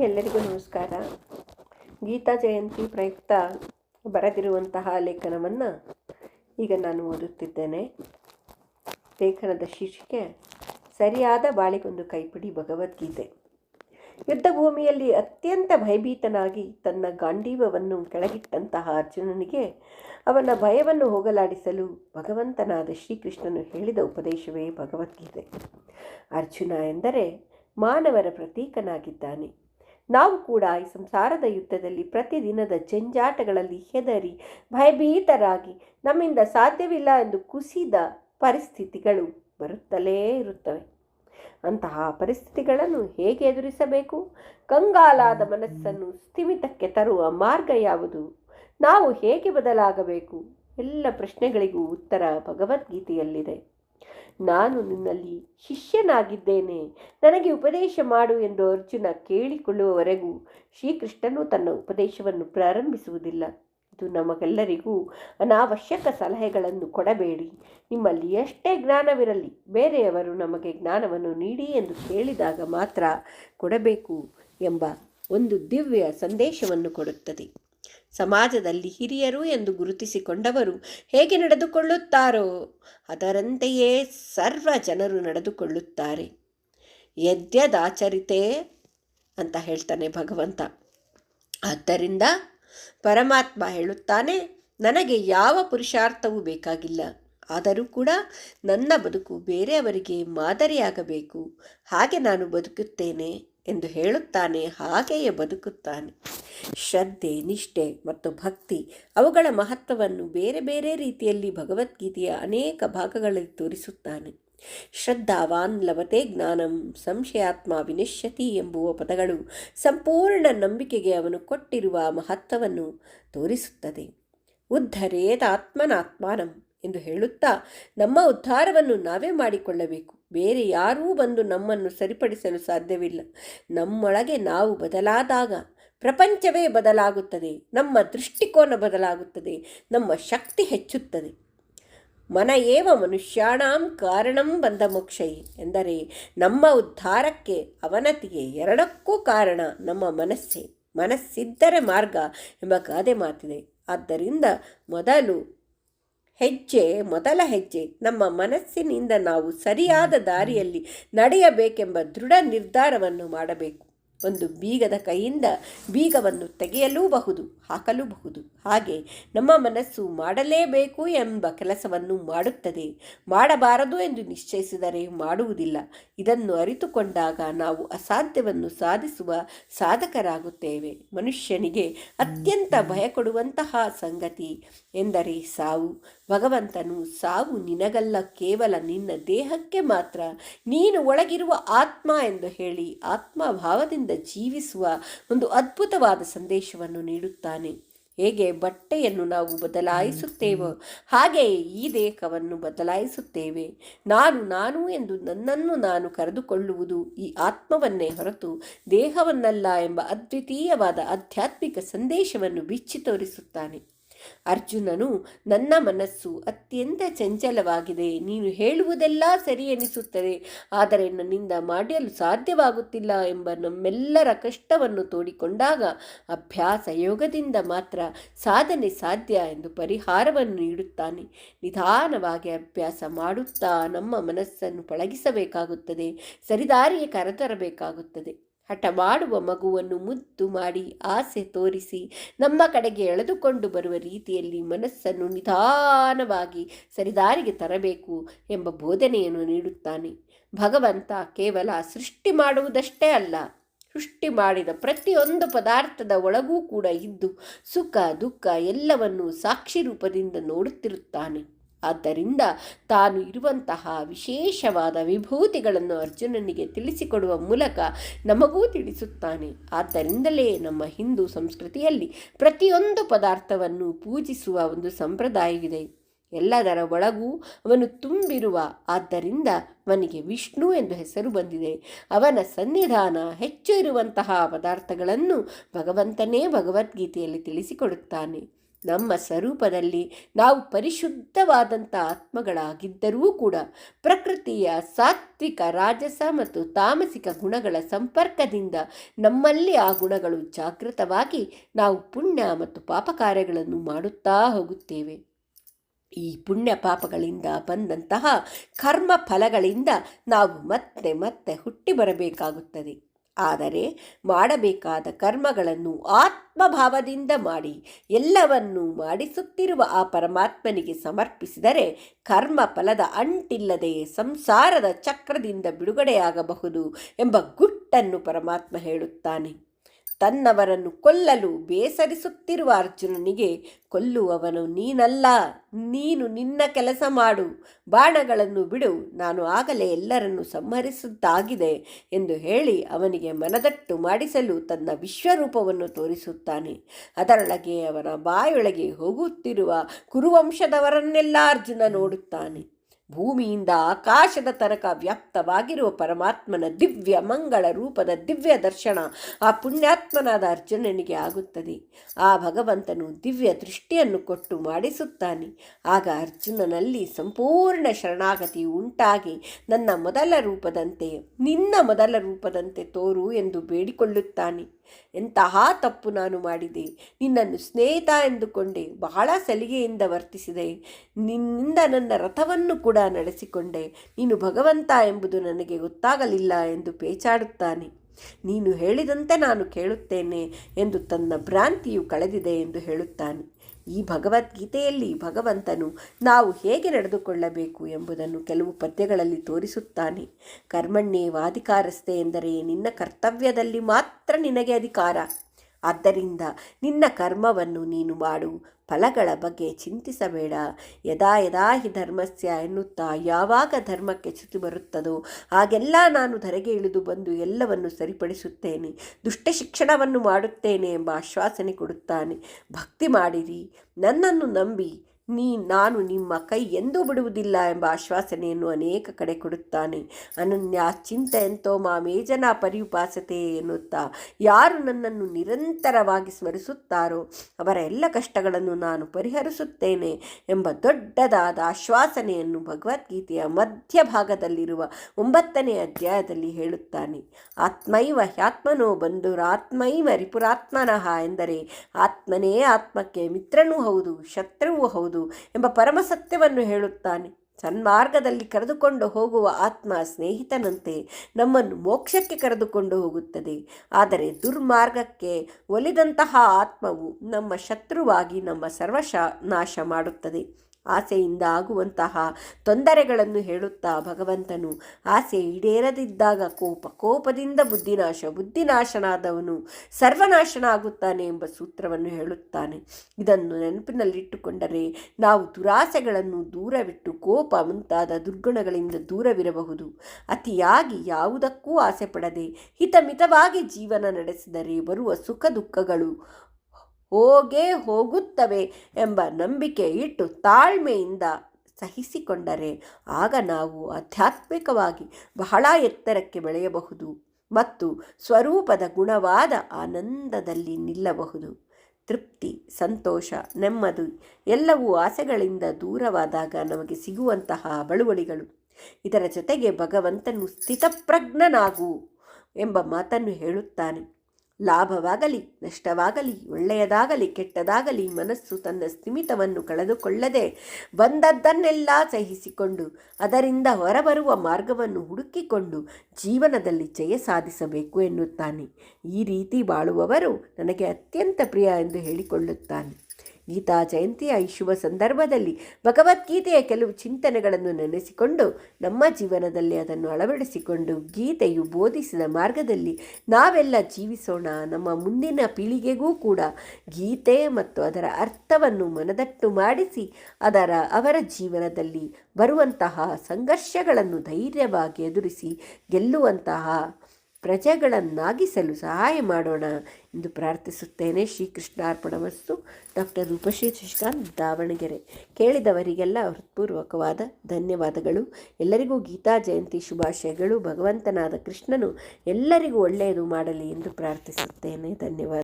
ಎಲ್ಲರಿಗೂ ನಮಸ್ಕಾರ. ಗೀತಾ ಜಯಂತಿ ಪ್ರಯುಕ್ತ ಬರೆದಿರುವಂತಹ ಲೇಖನವನ್ನು ಈಗ ನಾನು ಓದುತ್ತಿದ್ದೇನೆ. ಲೇಖನದ ಶೀರ್ಷಿಕೆ, ಸರಿಯಾದ ಬಾಳಿಗೊಂದು ಕೈಪಿಡಿ ಭಗವದ್ಗೀತೆ. ಯುದ್ಧ ಭೂಮಿಯಲ್ಲಿ ಅತ್ಯಂತ ಭಯಭೀತನಾಗಿ ತನ್ನ ಗಾಂಡೀವವನ್ನು ಕೆಳಗಿಟ್ಟಂತಹ ಅರ್ಜುನನಿಗೆ ಅವನ ಭಯವನ್ನು ಹೋಗಲಾಡಿಸಲು ಭಗವಂತನಾದ ಶ್ರೀಕೃಷ್ಣನು ಹೇಳಿದ ಉಪದೇಶವೇ ಭಗವದ್ಗೀತೆ. ಅರ್ಜುನ ಎಂದರೆ ಮಾನವರ ಪ್ರತೀಕನಾಗಿದ್ದಾನೆ. ನಾವು ಕೂಡ ಈ ಸಂಸಾರದ ಯುದ್ಧದಲ್ಲಿ ಪ್ರತಿದಿನದ ಜಂಜಾಟಗಳಲ್ಲಿ ಹೆದರಿ ಭಯಭೀತರಾಗಿ ನಮ್ಮಿಂದ ಸಾಧ್ಯವಿಲ್ಲ ಎಂದು ಕುಸಿದ ಪರಿಸ್ಥಿತಿಗಳು ಬರುತ್ತಲೇ ಇರುತ್ತವೆ. ಅಂತಹ ಪರಿಸ್ಥಿತಿಗಳನ್ನು ಹೇಗೆ ಎದುರಿಸಬೇಕು? ಕಂಗಾಲಾದ ಮನಸ್ಸನ್ನು ಸ್ಥಿಮಿತಕ್ಕೆ ತರುವ ಮಾರ್ಗ ಯಾವುದು? ನಾವು ಹೇಗೆ ಬದಲಾಗಬೇಕು? ಎಲ್ಲ ಪ್ರಶ್ನೆಗಳಿಗೂ ಉತ್ತರ ಭಗವದ್ಗೀತೆಯಲ್ಲಿದೆ. ನಾನು ನಿನ್ನಲ್ಲಿ ಶಿಷ್ಯನಾಗಿದ್ದೇನೆ. ನನಗೆ ಉಪದೇಶ ಮಾಡು ಎಂದು ಅರ್ಜುನ ಕೇಳಿಕೊಳ್ಳುವವರೆಗೂ ಶ್ರೀಕೃಷ್ಣನು ತನ್ನ ಉಪದೇಶವನ್ನು ಪ್ರಾರಂಭಿಸುವುದಿಲ್ಲ. ಇದು ನಮಗೆಲ್ಲರಿಗೂ ಅನಾವಶ್ಯಕ ಸಲಹೆಗಳನ್ನು ಕೊಡಬೇಡಿ. ನಿಮ್ಮಲ್ಲಿ ಎಷ್ಟೇ ಜ್ಞಾನವಿರಲಿ, ಬೇರೆಯವರು ನಮಗೆ ಜ್ಞಾನವನ್ನು ನೀಡಿ ಎಂದು ಕೇಳಿದಾಗ ಮಾತ್ರ ಕೊಡಬೇಕು ಎಂಬ ಒಂದು ದಿವ್ಯ ಸಂದೇಶವನ್ನು ಕೊಡುತ್ತದೆ. ಸಮಾಜದಲ್ಲಿ ಹಿರಿಯರು ಎಂದು ಗುರುತಿಸಿಕೊಂಡವರು ಹೇಗೆ ನಡೆದುಕೊಳ್ಳುತ್ತಾರೋ ಅದರಂತೆಯೇ ಸರ್ವ ಜನರು ನಡೆದುಕೊಳ್ಳುತ್ತಾರೆ. ಯದ್ಯದಾಚರಿತೆ ಅಂತ ಹೇಳ್ತಾನೆ ಭಗವಂತ. ಆದ್ದರಿಂದ ಪರಮಾತ್ಮ ಹೇಳುತ್ತಾನೆ, ನನಗೆ ಯಾವ ಪುರುಷಾರ್ಥವೂ ಬೇಕಾಗಿಲ್ಲ. ಆದರೂ ಕೂಡ ನನ್ನ ಬದುಕು ಬೇರೆಯವರಿಗೆ ಮಾದರಿಯಾಗಬೇಕು. ಹಾಗೆ ನಾನು ಬದುಕುತ್ತೇನೆ. ಎಂದು ಹೇಳುತ್ತಾನೆ, ಹಾಗೆಯೇ ಬದುಕುತ್ತಾನೆ. ಶ್ರದ್ಧೆ, ನಿಷ್ಠೆ ಮತ್ತು ಭಕ್ತಿ ಅವುಗಳ ಮಹತ್ವವನ್ನು ಬೇರೆ ಬೇರೆ ರೀತಿಯಲ್ಲಿ ಭಗವದ್ಗೀತೆಯ ಅನೇಕ ಭಾಗಗಳಲ್ಲಿ ತೋರಿಸುತ್ತಾನೆ. ಶ್ರದ್ಧಾವಾನ್ ಲಭತೆ ಜ್ಞಾನಂ, ಸಂಶಯಾತ್ಮ ವಿನಶ್ಯತಿ ಎಂಬುವ ಪದಗಳು ಸಂಪೂರ್ಣ ನಂಬಿಕೆಗೆ ಅವನು ಕೊಟ್ಟಿರುವ ಮಹತ್ವವನ್ನು ತೋರಿಸುತ್ತದೆ. ಉದ್ಧರೇದಾತ್ಮನಾತ್ಮಾನಂ ಎಂದು ಹೇಳುತ್ತಾ, ನಮ್ಮ ಉದ್ಧಾರವನ್ನು ನಾವೇ ಮಾಡಿಕೊಳ್ಳಬೇಕು. ಬೇರೆ ಯಾರೂ ಬಂದು ನಮ್ಮನ್ನು ಸರಿಪಡಿಸಲು ಸಾಧ್ಯವಿಲ್ಲ. ನಮ್ಮೊಳಗೆ ನಾವು ಬದಲಾದಾಗ, ಪ್ರಪಂಚವೇ ಬದಲಾಗುತ್ತದೆ. ನಮ್ಮ ದೃಷ್ಟಿಕೋನ ಬದಲಾಗುತ್ತದೆ. ನಮ್ಮ ಶಕ್ತಿ ಹೆಚ್ಚುತ್ತದೆ. ಮನ ಏವ ಮನುಷ್ಯಾಣಾಂ ಕಾರಣಂ ಬಂದ ಮೋಕ್ಷಯಿ ಎಂದರೆ, ನಮ್ಮ ಉದ್ಧಾರಕ್ಕೆ ಅವನತಿಗೆ ಎರಡಕ್ಕೂ ಕಾರಣ ನಮ್ಮ ಮನಸ್ಸೇ. ಮನಸ್ಸಿದ್ದರೆ ಮಾರ್ಗ ಎಂಬ ಗಾದೆ ಮಾತಿದೆ. ಆದ್ದರಿಂದ ಮೊದಲು ಹೆಜ್ಜೆ, ಮೊದಲ ಹೆಜ್ಜೆ. ನಮ್ಮ ಮನಸ್ಸಿನಿಂದ ನಾವು ಸರಿಯಾದ ದಾರಿಯಲ್ಲಿ ನಡೆಯಬೇಕೆಂಬ ದೃಢ ನಿರ್ಧಾರವನ್ನು ಮಾಡಬೇಕು. ಒಂದು ಬೀಗದ ಕೈಯಿಂದ ಬೀಗವನ್ನು ತೆಗೆಯಲೂಬಹುದು, ಹಾಕಲೂಬಹುದು. ಹಾಗೆ ನಮ್ಮ ಮನಸ್ಸು ಮಾಡಲೇಬೇಕು ಎಂಬ ಕೆಲಸವನ್ನು ಮಾಡುತ್ತದೆ. ಮಾಡಬಾರದು ಎಂದು ನಿಶ್ಚಯಿಸಿದರೆ ಮಾಡುವುದಿಲ್ಲ. ಇದನ್ನು ಅರಿತುಕೊಂಡಾಗ ನಾವು ಅಸಾಧ್ಯವನ್ನು ಸಾಧಿಸುವ ಸಾಧಕರಾಗುತ್ತೇವೆ. ಮನುಷ್ಯನಿಗೆ ಅತ್ಯಂತ ಭಯ ಕೊಡುವಂತಹ ಸಂಗತಿ ಎಂದರೆ ಸಾವು. ಭಗವಂತನು, ಸಾವು ನಿನಗಲ್ಲ, ಕೇವಲ ನಿನ್ನ ದೇಹಕ್ಕೆ ಮಾತ್ರ. ನೀನು ಒಳಗಿರುವ ಆತ್ಮ ಎಂದು ಹೇಳಿ ಆತ್ಮಭಾವದಿಂದ ಜೀವಿಸುವ ಒಂದು ಅದ್ಭುತವಾದ ಸಂದೇಶವನ್ನು ನೀಡುತ್ತಾನೆ. ಹೇಗೆ ಬಟ್ಟೆಯನ್ನು ನಾವು ಬದಲಾಯಿಸುತ್ತೇವೋ ಹಾಗೆಯೇ ಈ ದೇಹವನ್ನು ಬದಲಾಯಿಸುತ್ತೇವೆ. ನಾನು ನಾನು ಎಂದು ನನ್ನನ್ನು ನಾನು ಕರೆದುಕೊಳ್ಳುವುದು ಈ ಆತ್ಮವನ್ನೇ ಹೊರತು ದೇಹವನ್ನಲ್ಲ ಎಂಬ ಅದ್ವಿತೀಯವಾದ ಆಧ್ಯಾತ್ಮಿಕ ಸಂದೇಶವನ್ನು ಬಿಚ್ಚಿ ತೋರಿಸುತ್ತಾನೆ. ಅರ್ಜುನನು, ನನ್ನ ಮನಸ್ಸು ಅತ್ಯಂತ ಚಂಚಲವಾಗಿದೆ. ನೀನು ಹೇಳುವುದೆಲ್ಲ ಸರಿ ಎನಿಸುತ್ತದೆ. ಆದರೆ ನನ್ನಿಂದ ಮಾಡಲು ಸಾಧ್ಯವಾಗುತ್ತಿಲ್ಲ ಎಂಬ ನಮ್ಮೆಲ್ಲರ ಕಷ್ಟವನ್ನು ತೋಡಿಕೊಂಡಾಗ ಅಭ್ಯಾಸ ಯೋಗದಿಂದ ಮಾತ್ರ ಸಾಧನೆ ಸಾಧ್ಯ ಎಂದು ಪರಿಹಾರವನ್ನು ನೀಡುತ್ತಾನೆ. ನಿಧಾನವಾಗಿ ಅಭ್ಯಾಸ ಮಾಡುತ್ತಾ ನಮ್ಮ ಮನಸ್ಸನ್ನು ಪಳಗಿಸಬೇಕಾಗುತ್ತದೆ. ಸರಿದಾರಿಗೆ ಕರೆತರಬೇಕಾಗುತ್ತದೆ. ಹಠ ಮಾಡುವ ಮಗುವನ್ನು ಮುದ್ದು ಮಾಡಿ ಆಸೆ ತೋರಿಸಿ ನಮ್ಮ ಕಡೆಗೆ ಎಳೆದುಕೊಂಡು ಬರುವ ರೀತಿಯಲ್ಲಿ ಮನಸ್ಸನ್ನು ನಿಧಾನವಾಗಿ ಸರಿದಾರಿಗೆ ತರಬೇಕು ಎಂಬ ಬೋಧನೆಯನ್ನು ನೀಡುತ್ತಾನೆ. ಭಗವಂತ ಕೇವಲ ಸೃಷ್ಟಿ ಮಾಡುವುದಷ್ಟೇ ಅಲ್ಲ, ಸೃಷ್ಟಿ ಮಾಡಿದ ಪ್ರತಿಯೊಂದು ಪದಾರ್ಥದ ಒಳಗೂ ಕೂಡ ಇದ್ದು ಸುಖ, ದುಃಖ ಎಲ್ಲವನ್ನು ಸಾಕ್ಷಿ ರೂಪದಿಂದ ನೋಡುತ್ತಿರುತ್ತಾನೆ. ಆದ್ದರಿಂದ ತಾನು ಇರುವಂತಹ ವಿಶೇಷವಾದ ವಿಭೂತಿಗಳನ್ನು ಅರ್ಜುನನಿಗೆ ತಿಳಿಸಿಕೊಡುವ ಮೂಲಕ ನಮಗೂ ತಿಳಿಸುತ್ತಾನೆ. ಆದ್ದರಿಂದಲೇ ನಮ್ಮ ಹಿಂದೂ ಸಂಸ್ಕೃತಿಯಲ್ಲಿ ಪ್ರತಿಯೊಂದು ಪದಾರ್ಥವನ್ನು ಪೂಜಿಸುವ ಒಂದು ಸಂಪ್ರದಾಯವಿದೆ. ಎಲ್ಲದರ ಒಳಗೂ ಅವನು ತುಂಬಿರುವ, ಆದ್ದರಿಂದ ಅವನಿಗೆ ವಿಷ್ಣು ಎಂದು ಹೆಸರು ಬಂದಿದೆ. ಅವನ ಸನ್ನಿಧಾನ ಹೆಚ್ಚು ಇರುವಂತಹ ಪದಾರ್ಥಗಳನ್ನು ಭಗವಂತನೇ ಭಗವದ್ಗೀತೆಯಲ್ಲಿ ತಿಳಿಸಿಕೊಡುತ್ತಾನೆ. ನಮ್ಮ ಸ್ವರೂಪದಲ್ಲಿ ನಾವು ಪರಿಶುದ್ಧವಾದಂಥ ಆತ್ಮಗಳಾಗಿದ್ದರೂ ಕೂಡ ಪ್ರಕೃತಿಯ ಸಾತ್ವಿಕ, ರಾಜಸ ಮತ್ತು ತಾಮಸಿಕ ಗುಣಗಳ ಸಂಪರ್ಕದಿಂದ ನಮ್ಮಲ್ಲಿ ಆ ಗುಣಗಳು ಜಾಗೃತವಾಗಿ ನಾವು ಪುಣ್ಯ ಮತ್ತು ಪಾಪ ಕಾರ್ಯಗಳನ್ನು ಮಾಡುತ್ತಾ ಹೋಗುತ್ತೇವೆ. ಈ ಪುಣ್ಯ ಪಾಪಗಳಿಂದ ಬಂದಂತಹ ಕರ್ಮ ಫಲಗಳಿಂದ ನಾವು ಮತ್ತೆ ಮತ್ತೆ ಹುಟ್ಟಿ ಬರಬೇಕಾಗುತ್ತದೆ. ಆದರೆ ಮಾಡಬೇಕಾದ ಕರ್ಮಗಳನ್ನು ಆತ್ಮಭಾವದಿಂದ ಮಾಡಿ ಎಲ್ಲವನ್ನೂ ಮಾಡಿಸುತ್ತಿರುವ ಆ ಪರಮಾತ್ಮನಿಗೆ ಸಮರ್ಪಿಸಿದರೆ ಕರ್ಮ ಫಲದ ಅಂಟಿಲ್ಲದೆ ಸಂಸಾರದ ಚಕ್ರದಿಂದ ಬಿಡುಗಡೆಯಾಗಬಹುದು ಎಂಬ ಗುಟ್ಟನ್ನು ಪರಮಾತ್ಮ ಹೇಳುತ್ತಾನೆ. ತನ್ನವರನ್ನು ಕೊಲ್ಲಲು ಬೇಸರಿಸುತ್ತಿರುವ ಅರ್ಜುನನಿಗೆ, ಕೊಲ್ಲುವವನು ನೀನಲ್ಲ, ನೀನು ನಿನ್ನ ಕೆಲಸ ಮಾಡು, ಬಾಣಗಳನ್ನು ಬಿಡು, ನಾನು ಆಗಲೇ ಎಲ್ಲರನ್ನು ಸಂಹರಿಸುತ್ತಾಗಿದೆ ಎಂದು ಹೇಳಿ ಅವನಿಗೆ ಮನದಟ್ಟು ಮಾಡಿಸಲು ತನ್ನ ವಿಶ್ವರೂಪವನ್ನು ತೋರಿಸುತ್ತಾನೆ. ಅದರೊಳಗೆ ಅವನ ಬಾಯೊಳಗೆ ಹೋಗುತ್ತಿರುವ ಕುರುವಂಶದವರನ್ನೆಲ್ಲ ಅರ್ಜುನ ನೋಡುತ್ತಾನೆ. ಭೂಮಿಯಿಂದ ಆಕಾಶದ ತನಕ ವ್ಯಾಪ್ತವಾಗಿರುವ ಪರಮಾತ್ಮನ ದಿವ್ಯ ಮಂಗಳ ರೂಪದ ದಿವ್ಯ ದರ್ಶನ ಆ ಪುಣ್ಯಾತ್ಮನಾದ ಅರ್ಜುನನಿಗೆ ಆಗುತ್ತದೆ. ಆ ಭಗವಂತನು ದಿವ್ಯ ದೃಷ್ಟಿಯನ್ನು ಕೊಟ್ಟು ಮಾಡಿಸುತ್ತಾನೆ. ಆಗ ಅರ್ಜುನನಲ್ಲಿ ಸಂಪೂರ್ಣ ಶರಣಾಗತಿ ಉಂಟಾಗಿ ನನ್ನ ಮೊದಲ ರೂಪದಂತೆ, ನಿನ್ನ ಮೊದಲ ರೂಪದಂತೆ ತೋರು ಎಂದು ಬೇಡಿಕೊಳ್ಳುತ್ತಾನೆ. ಎಂತಹ ತಪ್ಪು ನಾನು ಮಾಡಿದೆ? ನಿನ್ನನ್ನು ಸ್ನೇಹಿತ ಎಂದುಕೊಂಡೆ, ಬಹಳ ಸಲಿಗೆಯಿಂದ ವರ್ತಿಸಿದೆ. ನಿನ್ನಿಂದ ನನ್ನ ರಥವನ್ನು ಕೂಡ ನಡೆಸಿಕೊಂಡೆ. ನೀನು ಭಗವಂತ ಎಂಬುದು ನನಗೆ ಗೊತ್ತಾಗಲಿಲ್ಲ ಎಂದು ಪೇಚಾಡುತ್ತಾನೆ. ನೀನು ಹೇಳಿದಂತೆ ನಾನು ಕೇಳುತ್ತೇನೆ ಎಂದು ತನ್ನ ಭ್ರಾಂತಿಯು ಕಳೆದಿದೆ ಎಂದು ಹೇಳುತ್ತಾನೆ. ಈ ಭಗವದ್ಗೀತೆಯಲ್ಲಿ ಭಗವಂತನು ನಾವು ಹೇಗೆ ನಡೆದುಕೊಳ್ಳಬೇಕು ಎಂಬುದನ್ನು ಕೆಲವು ಪದ್ಯಗಳಲ್ಲಿ ತೋರಿಸುತ್ತಾನೆ. ಕರ್ಮಣ್ಯೇವಾಧಿಕಾರಸ್ಥೆ ಎಂದರೆ ನಿನ್ನ ಕರ್ತವ್ಯದಲ್ಲಿ ಮಾತ್ರ ನಿನಗೆ ಅಧಿಕಾರ. ಆದ್ದರಿಂದ ನಿನ್ನ ಕರ್ಮವನ್ನು ನೀನು ಮಾಡು, ಫಲಗಳ ಬಗ್ಗೆ ಚಿಂತಿಸಬೇಡ. ಯದಾ ಯದಾ ಹಿ ಧರ್ಮಸ್ಯ ಎನ್ನುತ್ತಾ ಯಾವಾಗ ಧರ್ಮಕ್ಕೆ ಚ್ಯುತಿ ಬರುತ್ತದೋ ಹಾಗೆಲ್ಲ ನಾನು ಧರೆಗೆ ಇಳಿದು ಬಂದು ಎಲ್ಲವನ್ನು ಸರಿಪಡಿಸುತ್ತೇನೆ. ದುಷ್ಟ ಶಿಕ್ಷಣವನ್ನು ಮಾಡುತ್ತೇನೆ ಎಂಬ ಆಶ್ವಾಸನೆ ಕೊಡುತ್ತಾನೆ. ಭಕ್ತಿ ಮಾಡಿರಿ, ನನ್ನನ್ನು ನಂಬಿ ನೀ, ನಾನು ನಿಮ್ಮ ಕೈ ಎಂದೂ ಬಿಡುವುದಿಲ್ಲ ಎಂಬ ಆಶ್ವಾಸನೆಯನ್ನು ಅನೇಕ ಕಡೆ ಕೊಡುತ್ತಾನೆ. ಅನನ್ಯ ಚಿಂತೆಯಂತೋ ಮಾಮೇಜನ ಪರಿಯುಪಾಸತೆ ಎನ್ನುತ್ತಾ, ಯಾರು ನನ್ನನ್ನು ನಿರಂತರವಾಗಿ ಸ್ಮರಿಸುತ್ತಾರೋ, ಅವರ ಎಲ್ಲ ಕಷ್ಟಗಳನ್ನು ನಾನು ಪರಿಹರಿಸುತ್ತೇನೆ ಎಂಬ ದೊಡ್ಡದಾದ ಆಶ್ವಾಸನೆಯನ್ನು ಭಗವದ್ಗೀತೆಯ ಮಧ್ಯಭಾಗದಲ್ಲಿರುವ ಒಂಬತ್ತನೇ ಅಧ್ಯಾಯದಲ್ಲಿ ಹೇಳುತ್ತಾನೆ. ಆತ್ಮೈವ ಹ್ಯಾತ್ಮನೋ ಬಂಧುರಾತ್ಮೈವ ರಿಪುರಾತ್ಮನಃ ಎಂದರೆ, ಆತ್ಮನೇ ಆತ್ಮಕ್ಕೆ ಮಿತ್ರನೂ ಹೌದು, ಶತ್ರುವೂ ಹೌದು. ಎಂಬ ಪರಮಸತ್ಯವನ್ನು ಹೇಳುತ್ತಾನೆ. ಸನ್ಮಾರ್ಗದಲ್ಲಿ ಕರೆದುಕೊಂಡು ಹೋಗುವ ಆತ್ಮ ಸ್ನೇಹಿತನಂತೆ ನಮ್ಮನ್ನು ಮೋಕ್ಷಕ್ಕೆ ಕರೆದುಕೊಂಡು ಹೋಗುತ್ತದೆ. ಆದರೆ ದುರ್ಮಾರ್ಗಕ್ಕೆ ಒಲಿದಂತಹ ಆತ್ಮವು ನಮ್ಮ ಶತ್ರುವಾಗಿ ನಮ್ಮ ಸರ್ವಶ ನಾಶ ಮಾಡುತ್ತದೆ. ಆಸೆಯಿಂದ ಆಗುವಂತಹ ತೊಂದರೆಗಳನ್ನು ಹೇಳುತ್ತಾ ಭಗವಂತನು. ಆಸೆ ಈಡೇರದಿದ್ದಾಗ ಕೋಪ, ಕೋಪದಿಂದ ಬುದ್ಧಿನಾಶ, ಬುದ್ಧಿನಾಶನಾದವನು ಸರ್ವನಾಶನ ಆಗುತ್ತಾನೆ ಎಂಬ ಸೂತ್ರವನ್ನು ಹೇಳುತ್ತಾನೆ. ಇದನ್ನು ನೆನಪಿನಲ್ಲಿಟ್ಟುಕೊಂಡರೆ ನಾವು ದುರಾಸೆಗಳನ್ನು ದೂರವಿಟ್ಟು ಕೋಪ ಮುಂತಾದ ದುರ್ಗುಣಗಳಿಂದ ದೂರವಿರಬಹುದು. ಅತಿಯಾಗಿ ಯಾವುದಕ್ಕೂ ಆಸೆ ಪಡದೆ ಹಿತಮಿತವಾಗಿ ಜೀವನ ನಡೆಸಿದರೆ ಬರುವ ಸುಖ ದುಃಖಗಳು ಹೋಗೇ ಹೋಗುತ್ತವೆ ಎಂಬ ನಂಬಿಕೆ ಇಟ್ಟು ತಾಳ್ಮೆಯಿಂದ ಸಹಿಸಿಕೊಂಡರೆ ಆಗ ನಾವು ಆಧ್ಯಾತ್ಮಿಕವಾಗಿ ಬಹಳ ಎತ್ತರಕ್ಕೆ ಬೆಳೆಯಬಹುದು ಮತ್ತು ಸ್ವರೂಪದ ಗುಣವಾದ ಆನಂದದಲ್ಲಿ ನಿಲ್ಲಬಹುದು. ತೃಪ್ತಿ, ಸಂತೋಷ, ನೆಮ್ಮದಿ ಎಲ್ಲವೂ ಆಸೆಗಳಿಂದ ದೂರವಾದಾಗ ನಮಗೆ ಸಿಗುವಂತಹ ಬಳುವಳಿಗಳು ಇದರ ಜೊತೆಗೆ ಭಗವಂತನು ಸ್ಥಿತಪ್ರಜ್ಞನಾಗು ಎಂಬ ಮಾತನ್ನು ಹೇಳುತ್ತಾನೆ. ಲಾಭವಾಗಲಿ, ನಷ್ಟವಾಗಲಿ, ಒಳ್ಳೆಯದಾಗಲಿ, ಕೆಟ್ಟದಾಗಲಿ ಮನಸ್ಸು ತನ್ನ ಸ್ಥಿಮಿತವನ್ನು ಕಳೆದುಕೊಳ್ಳದೆ ಬಂದದ್ದನ್ನೆಲ್ಲ ಸಹಿಸಿಕೊಂಡು ಅದರಿಂದ ಹೊರಬರುವ ಮಾರ್ಗವನ್ನು ಹುಡುಕಿಕೊಂಡು ಜೀವನದಲ್ಲಿ ಜಯ ಸಾಧಿಸಬೇಕು ಎನ್ನುತ್ತಾನೆ. ಈ ರೀತಿ ಬಾಳುವವರು ನನಗೆ ಅತ್ಯಂತ ಪ್ರಿಯ ಎಂದು ಹೇಳಿಕೊಳ್ಳುತ್ತಾನೆ. ಗೀತಾ ಜಯಂತಿಯ ಈ ಶುಭ ಸಂದರ್ಭದಲ್ಲಿ ಭಗವದ್ಗೀತೆಯ ಕೆಲವು ಚಿಂತನೆಗಳನ್ನು ನೆನೆಸಿಕೊಂಡು ನಮ್ಮ ಜೀವನದಲ್ಲಿ ಅದನ್ನು ಅಳವಡಿಸಿಕೊಂಡು ಗೀತೆಯು ಬೋಧಿಸಿದ ಮಾರ್ಗದಲ್ಲಿ ನಾವೆಲ್ಲ ಜೀವಿಸೋಣ. ನಮ್ಮ ಮುಂದಿನ ಪೀಳಿಗೆಗೂ ಕೂಡ ಗೀತೆ ಮತ್ತು ಅದರ ಅರ್ಥವನ್ನು ಮನದಟ್ಟು ಮಾಡಿಸಿ ಅದರ ಅವರ ಜೀವನದಲ್ಲಿ ಬರುವಂತಹ ಸಂಘರ್ಷಗಳನ್ನು ಧೈರ್ಯವಾಗಿ ಎದುರಿಸಿ ಗೆಲ್ಲುವಂತಹ ಪ್ರಜೆಗಳನ್ನಾಗಿಸಲು ಸಹಾಯ ಮಾಡೋಣ ಎಂದು ಪ್ರಾರ್ಥಿಸುತ್ತೇನೆ. ಶ್ರೀಕೃಷ್ಣಾರ್ಪಣವಸ್ತು ಡಾಕ್ಟರ್ ರೂಪಶ್ರೀ ಶಶಿಕಾಂತ್ ದಾವಣಗೆರೆ. ಕೇಳಿದವರಿಗೆಲ್ಲ ಹೃತ್ಪೂರ್ವಕವಾದ ಧನ್ಯವಾದಗಳು. ಎಲ್ಲರಿಗೂ ಗೀತಾ ಜಯಂತಿ ಶುಭಾಶಯಗಳು. ಭಗವಂತನಾದ ಕೃಷ್ಣನು ಎಲ್ಲರಿಗೂ ಒಳ್ಳೆಯದು ಮಾಡಲಿ ಎಂದು ಪ್ರಾರ್ಥಿಸುತ್ತೇನೆ. ಧನ್ಯವಾದ.